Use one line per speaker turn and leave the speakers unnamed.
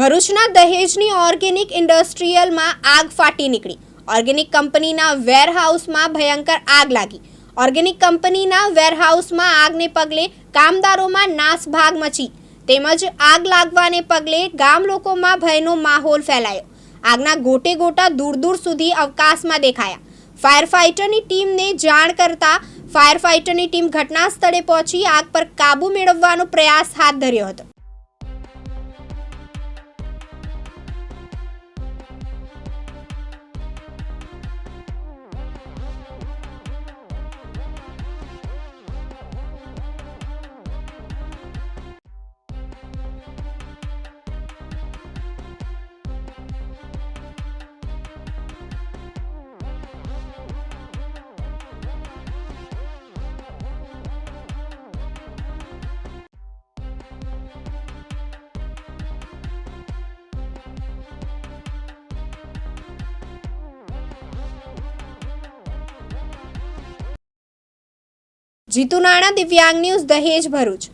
ભરૂચના દહેજની ઓર્ગેનિક ઇન્ડસ્ટ્રીયલમાં આગ ફાટી નીકળી. ઓર્ગેનિક કંપનીના વેરહાઉસમાં ભયંકર આગ લાગી. ઓર્ગેનિક કંપનીના વેરહાઉસમાં આગને પગલે કામદારોમાં નાસભાગ મચી. તેમજ આગ લાગવાને પગલે ગામ લોકોમાં ભયનો માહોલ ફેલાયો. આગના ગોટે ગોટા દૂર દૂર સુધી અવકાશમાં દેખાયા. ફાયર ફાઇટરની ટીમને જાણ કરતા ફાયર ફાઇટરની ટીમ ઘટના સ્થળે પહોંચી આગ પર કાબૂ મેળવવાનો પ્રયાસ હાથ ધર્યો હતો. જીતુ નાણા દિવ્યાંગ ન્યૂઝ દહેજ ભરૂચ.